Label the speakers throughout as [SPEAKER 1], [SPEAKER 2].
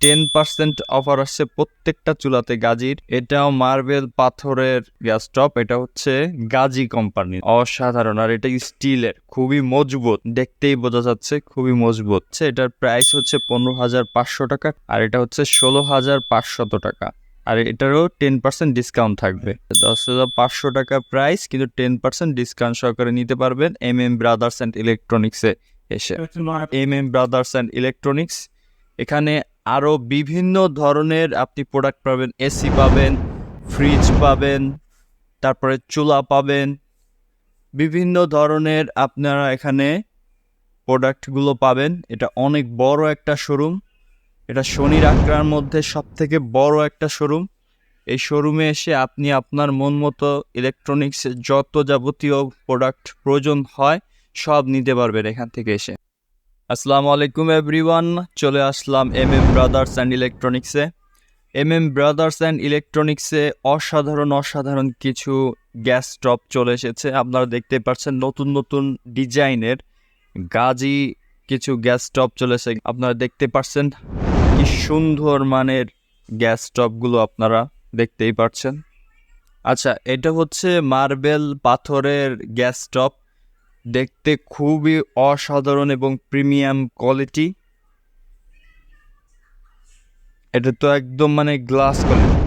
[SPEAKER 1] Ten percent offer আসছে প্রত্যেকটা চুলাতে গাজির। এটাও মার্বেল পাথরের গ্যাস স্টপ এটা হচ্ছে গাজি কোম্পানির অসাধারণ আর এটা স্টিলের খুবই মজবুত। দেখতেই বোঝা যাচ্ছে খুবই মজবুত। এটার প্রাইস হচ্ছে পনেরো হাজার পাঁচশো টাকা আর এটা হচ্ছে ষোলো হাজার পাঁচশত টাকা। আর এটারও টেন পার্সেন্ট ডিসকাউন্ট থাকবে। দশ হাজার পাঁচশো টাকা প্রাইস কিন্তু টেন পার্সেন্ট ডিসকাউন্ট সহকারে নিতে পারবেন এম এম ব্রাদার্স অ্যান্ড ইলেকট্রনিক্সে এসে। M M brothers and electronics এখানে আরও বিভিন্ন ধরনের আপনি প্রোডাক্ট পাবেন এসি পাবেন ফ্রিজ পাবেন, তারপরে চুলা পাবেন। বিভিন্ন ধরনের আপনারা এখানে প্রোডাক্টগুলো পাবেন। এটা অনেক বড় একটা শোরুম এটা শনির আক্রার মধ্যে সব থেকে বড় একটা শোরুম এই শোরুমে এসে আপনি আপনার মন মতো ইলেকট্রনিক্স যত যাবতীয় প্রোডাক্ট প্রয়োজন হয়, সব নিতে পারবেন এখান থেকে এসে। আসসালামু আলাইকুম, এভরিওয়ান। চলে আসলাম এম এম ব্রাদার্স অ্যান্ড ইলেকট্রনিক্সে এম এম ব্রাদার্স অ্যান্ড ইলেকট্রনিক্সে অসাধারণ অসাধারণ কিছু গ্যাস স্টপ চলে এসেছে। আপনারা দেখতে পাচ্ছেন নতুন নতুন ডিজাইনের গাজি কিছু গ্যাস স্টপ চলে এসে আপনারা দেখতে পাচ্ছেন কি সুন্দর মানের গ্যাস স্টপগুলো আপনারা দেখতেই পাচ্ছেন। আচ্ছা এটা হচ্ছে মার্বেল পাথরের গ্যাস স্টপ দেখতে খুবই অসাধারণ এবং প্রিমিয়াম কোয়ালিটি। এটা তো একদম মানে গ্লাস কোয়ালিটি।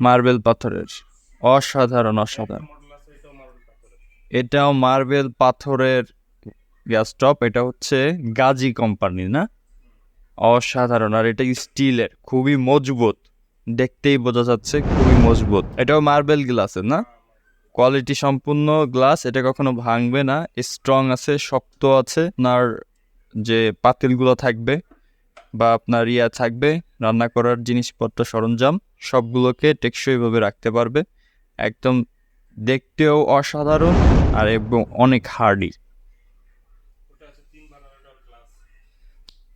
[SPEAKER 1] মার্বেল পাথরের। অসাধারণ অসাধারণ। এটাও মার্বেল পাথরের গ্যাস স্টপ এটা হচ্ছে গাজি কোম্পানি না? অসাধারণ, আর এটা স্টিলের, খুবই মজবুত। দেখতেই বোঝা যাচ্ছে খুবই মজবুত। এটাও মার্বেল গ্লাসের, না? কোয়ালিটি সম্পূর্ণ গ্লাস, এটা কখনো ভাঙবে না। স্ট্রং আছে, শক্ত আছে, আপনার যে পাতিলগুলো থাকবে বা আপনার ইয়া থাকবে, রান্না করার জিনিসপত্র সরঞ্জাম, সবগুলোকে টেকসইভাবে রাখতে পারবে। একদম দেখতেও অসাধারণ আর এবং অনেক হার্ডি।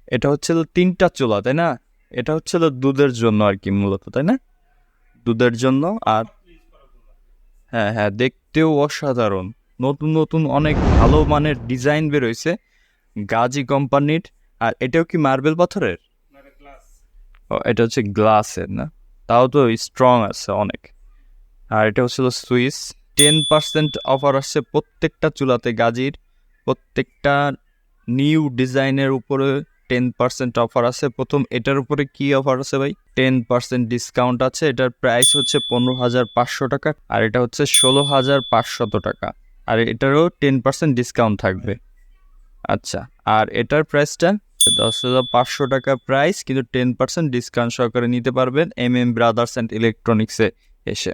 [SPEAKER 1] এটা হচ্ছিল তিনটা চুলা, তাই না? এটা হচ্ছিল দুধের জন্য আর কি, মূলত, তাই না? দুধের জন্য আর হ্যাঁ হ্যাঁ দেখতেও অসাধারণ। নতুন নতুন অনেক ভালো মানের ডিজাইন বেরোইছে। গাজি কোম্পানির। আর এটাও কি মার্বেল পাথরের? ও, এটা হচ্ছে গ্লাসের, না? তাও তো স্ট্রং আছে অনেক। আর এটা হচ্ছিল সুইস। টেন পার্সেন্ট অফার আসছে প্রত্যেকটা চুলাতে গাজির। প্রত্যেকটা নিউ ডিজাইনের উপরে টেন পার্সেন্ট অফার আছে। প্রথম এটার উপরে কি অফার আছে ভাই? টেন পার্সেন্ট ডিসকাউন্ট আছে। এটার প্রাইস হচ্ছে পনেরো হাজার পাঁচশো টাকা আর এটা হচ্ছে ষোলো হাজার পাঁচশত টাকা। আর এটারও টেন পার্সেন্ট ডিসকাউন্ট থাকবে। আচ্ছা আর এটার প্রাইসটা দশ হাজার পাঁচশো টাকা প্রাইস কিন্তু টেন পার্সেন্ট ডিসকাউন্ট সহকারে নিতে পারবেন এম এম ব্রাদার্স অ্যান্ড ইলেকট্রনিক্সে এসে।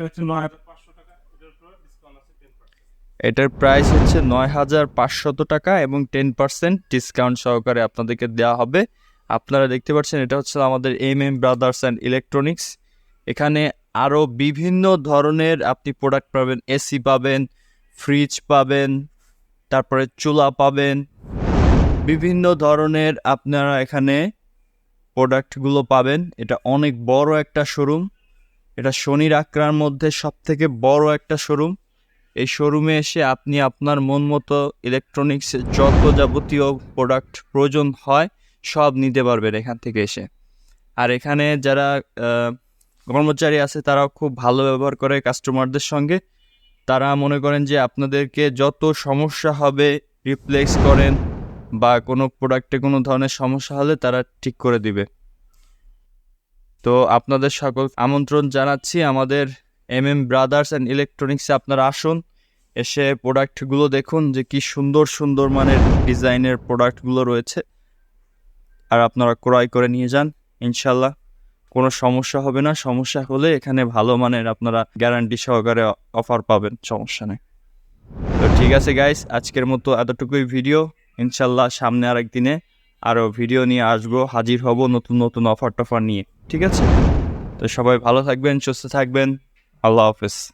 [SPEAKER 1] এটার প্রাইস হচ্ছে নয় হাজার পাঁচশত টাকা এবং টেন পার্সেন্ট ডিসকাউন্ট সহকারে আপনাদেরকে দেওয়া হবে। আপনারা দেখতে পাচ্ছেন, এটা হচ্ছে আমাদের M M brothers and electronics এখানে আরও বিভিন্ন ধরনের আপনি প্রোডাক্ট পাবেন। এসি পাবেন ফ্রিজ পাবেন, তারপরে চুলা পাবেন। বিভিন্ন ধরনের আপনারা এখানে প্রোডাক্টগুলো পাবেন। এটা অনেক বড় একটা শোরুম এটা শনির আক্রার মধ্যে সব থেকে বড় একটা শোরুম এই শোরুমে এসে আপনি আপনার মন মতো ইলেকট্রনিক্স যত যাবতীয় প্রোডাক্ট প্রয়োজন হয়, সব নিতে পারবেন এখান থেকে এসে। আর এখানে যারা কর্মচারী আছে, তারাও খুব ভালো ব্যবহার করে কাস্টমারদের সঙ্গে। তারা মনে করেন যে আপনাদেরকে যত সমস্যা হবে রিপ্লেস করেন বা কোনো প্রোডাক্টে কোনো ধরনের সমস্যা হলে তারা ঠিক করে দিবে। তো আপনাদের সকল আমন্ত্রণ জানাচ্ছি আমাদের এম এম ব্রাদার্স অ্যান্ড ইলেকট্রনিক্সে আপনারা আসুন, এসে প্রোডাক্টগুলো দেখুন যে কি সুন্দর সুন্দর মানের ডিজাইনের প্রোডাক্টগুলো রয়েছে, আর আপনারা ক্রয় করে নিয়ে যান, ইনশাল্লাহ। কোনো সমস্যা হবে না, সমস্যা হলে এখানে ভালো মানের আপনারা গ্যারান্টি সহকারে অফার পাবেন, সমস্যা নেই। তো ঠিক আছে গাইস আজকের মতো এতটুকুই ভিডিও ইনশাল্লাহ সামনে আরেক দিনে আরও ভিডিও নিয়ে আসব, হাজির হব নতুন নতুন অফার টফার নিয়ে, ঠিক আছে? তো সবাই ভালো থাকবেন, সুস্থ থাকবেন। I love this.